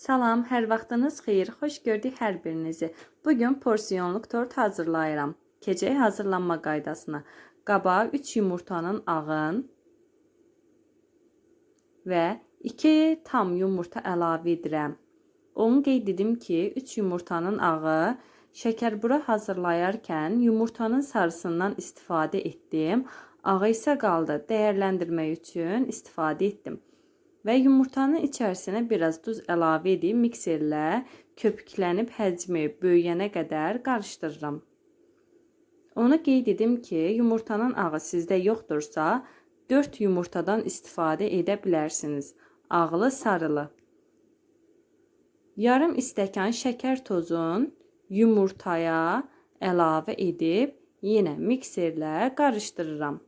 Salam, hər vaxtınız xeyir. Xoş gördük hər birinizi. Bu gün porsiyonluq tort hazırlayıram. Keçək hazırlanma qaydasına. Qabağa 3 yumurtanın ağın və 2 tam yumurta əlavə edirəm. Onu qeyd edim ki, 3 yumurtanın ağı şəkərbura hazırlayarkən yumurtanın sarısından istifadə etdim. Ağı isə qaldı. Dəyərləndirmək üçün istifadə etdim. Və yumurtanın içərisinə biraz duz əlavə edib mikserlə köpüklənib həcmi böyüyənə qədər qarışdırıram. Onu qeyd edim ki, yumurtanın ağı sizdə yoxdursa, 4 yumurtadan istifadə edə bilərsiniz. Ağlı, sarılı. Yarım stəkan şəkər tozun yumurtaya əlavə edib yenə mikserlə qarışdırıram.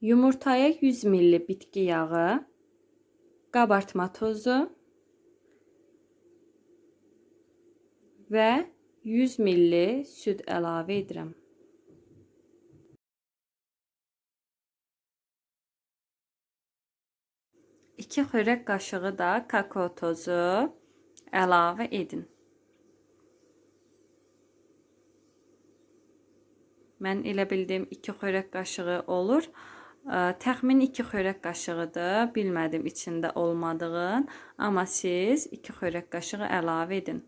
Yumurtaya 100 ml bitki yağı, qabartma tozu və 100 ml süd əlavə edirəm. İki xörək qaşığı da kakao tozu əlavə edin. Mən elə bildim 2 xörək qaşığı olur. Təxmin 2 xörək qaşığıdır. Bilmədim içində olmadığın, amma siz 2 xörək qaşığı əlavə edin.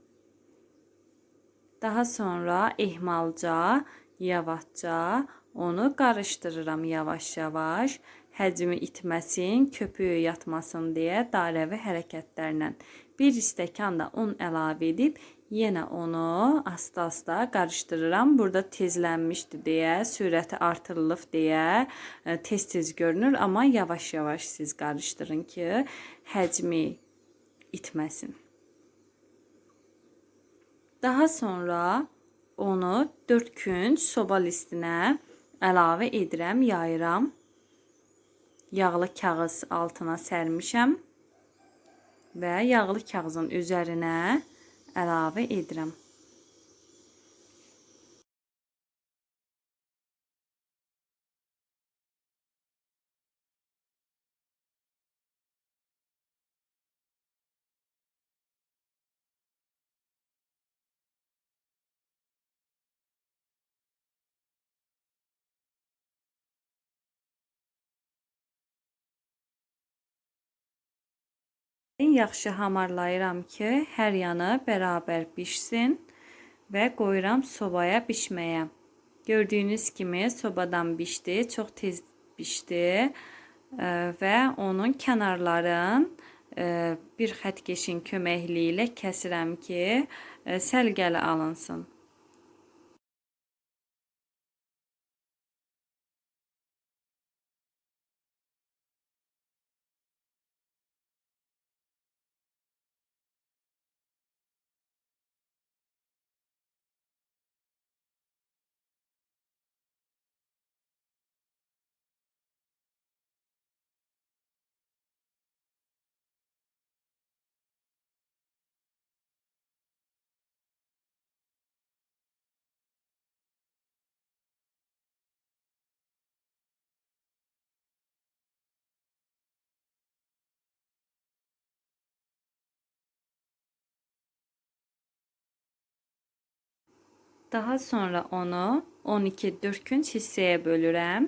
Daha sonra ehmalca, yavaşca onu qarışdırıram yavaş-yavaş. Həcmi itməsin, köpüyü yatmasın deyə dairəvi hərəkətlərlə 1 stəkan da un əlavə edib Yenə onu asta-asta qarışdırıram. Burada tezlənmişdi deyə, sürəti artırılıb deyə e, tez-tez görünür, amma yavaş-yavaş siz qarışdırın ki, həcmi itməsin. Daha sonra onu 4 gün soba listinə əlavə edirəm, yayıram. Yağlı kağız altına sərmişəm və yağlı kağızın üzərinə əlavə edirəm. Yaxşı hamarlayıram ki, hər yanı bərabər bişsin və qoyuram sobaya bişməyə. Gördüyünüz kimi sobadan bişdi, çox tez bişdi e, və onun kənarların e, bir xətkeşin köməkliyi ilə kəsirəm ki, e, səlgəli alınsın. Daha sonra onu 12 dörtkünc hissəyə bölürəm.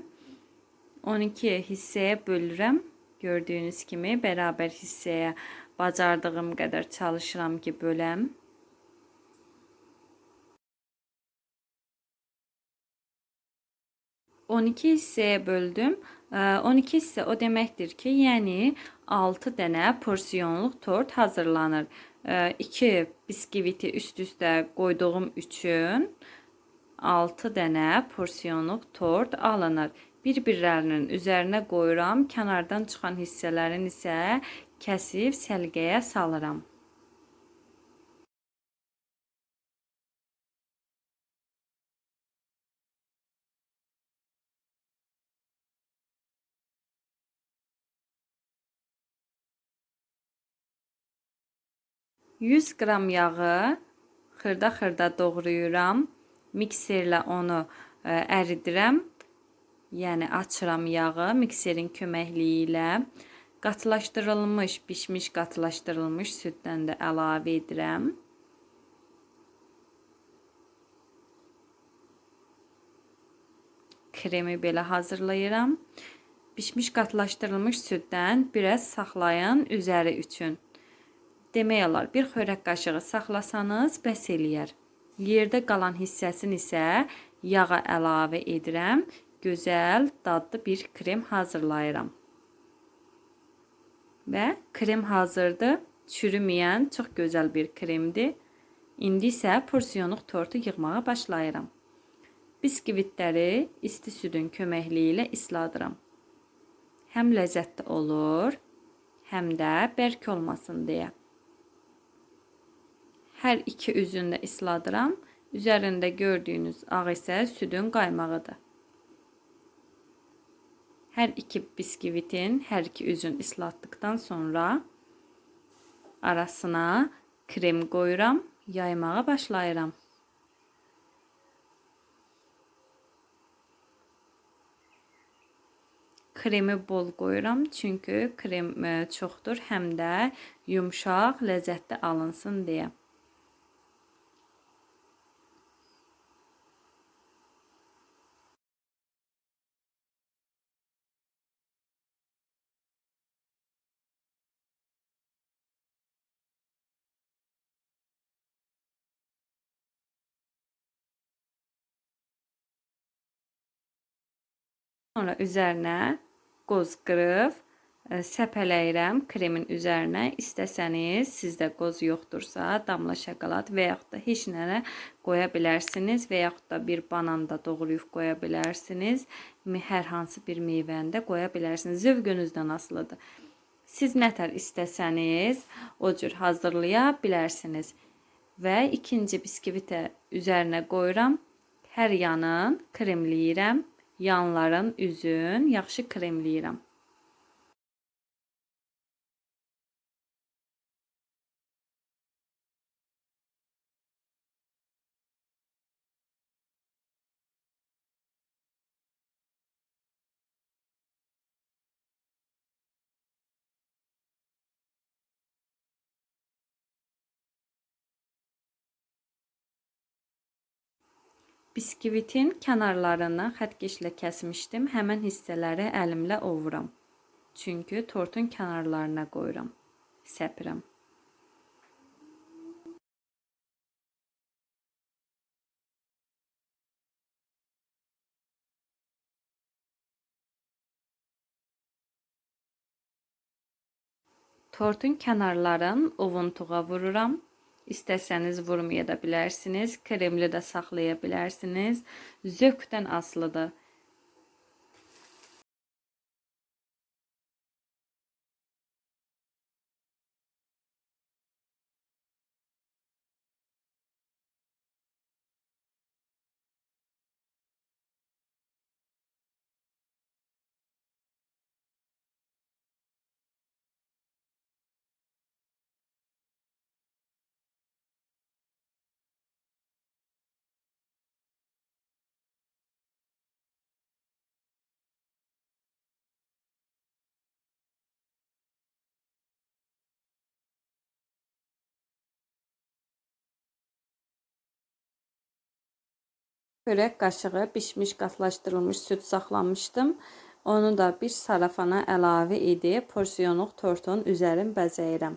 12 hissəyə bölürəm. Gördüyünüz kimi bərabər hissəyə bacardığım qədər çalışıram ki, böləm. On iki hissəyə böldüm. 12 hissə o deməkdir ki, yəni 6 dənə porsiyonluq tort hazırlanır. 2 biskviti üst-üstə qoyduğum üçün 6 dənə porsiyonluq tort alınır. Bir-birlərinin üzərinə qoyuram. Kənardan çıxan hissələrin isə kəsib səlqəyə salıram. 100 qram yağı xırda-xırda doğrayıram. mikserlə onu ə, əridirəm. Yəni açıram yağı mikserin köməkliyi ilə. Qatılaşdırılmış, bişmiş qatılaşdırılmış süddən də əlavə edirəm. Kremi belə hazırlayıram. Bişmiş qatılaşdırılmış süddən biraz saxlayın üzəri üçün. Demək olar, bir xörək qaşığı saxlasanız bəs eləyər. Yerdə qalan hissəsini isə yağa əlavə edirəm. Gözəl, dadlı bir krem hazırlayıram. Və krem hazırdır. Çürüməyən çox gözəl bir kremdir. İndi isə porsiyonluq tortu yığmağa başlayıram. Biskvitləri isti südün köməkliyi ilə isladıram. Həm ləzzətli olur, həm də bərk olmasın deyə. Hər iki üzünü də isladıram. Üzərində gördüyünüz ağ isə südün qaymağıdır. Hər iki biskvitin hər iki üzün islatdıktan sonra arasına krem qoyuram, yaymağa başlayıram. Kremi bol qoyuram, çünki krem e, çoxdur, həm də yumşaq, ləzzətli alınsın deyə. Sonra üzərinə qoz qırıb ə, səpələyirəm kremin üzərinə. İstəsəniz, sizdə qoz yoxdursa, damla şokolad və yaxud da heç nəyə qoya bilərsiniz və yaxud da bir banan da doğrayıb qoya bilərsiniz. Hər hansı bir meyvəni də qoya bilərsiniz. Zövqünüzdən asılıdır. Siz nətər istəsəniz, o cür hazırlaya bilərsiniz. Və ikinci biskvitə üzərinə qoyuram. Hər yanın kremləyirəm. Yanların, üzün yaxşı kremləyirəm. Biskvitin kənarlarını xəttkeşlə kəsmişdim. Həmən hissələri əlimlə ovuram. Çünki tortun kənarlarına qoyuram. Səpirəm. Tortun kənarlarını ovuntuğa vururam. İstəsəniz vurmaya da bilərsiniz. Kremli də saxlaya bilərsiniz. Zövqdən asılıdır. Çörək qaşığı bişmiş qatlaşdırılmış süd saxlamışdım. Onu da bir sarafana əlavə edib porsiyonluq tortun üzərin bəzəyirəm.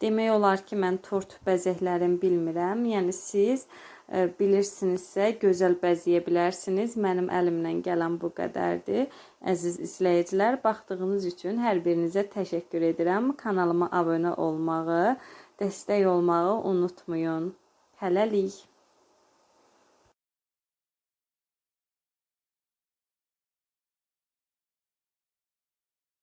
Demək olar ki, mən tort bəzəklərini bilmirəm. Yəni siz ə, bilirsinizsə gözəl bəzəyə bilərsiniz. Mənim əlimdən gələn bu qədərdir. Əziz izləyicilər, baxdığınız üçün hər birinizə təşəkkür edirəm. Kanalıma abunə olmağı, dəstək olmağı unutmayın. Hələlik.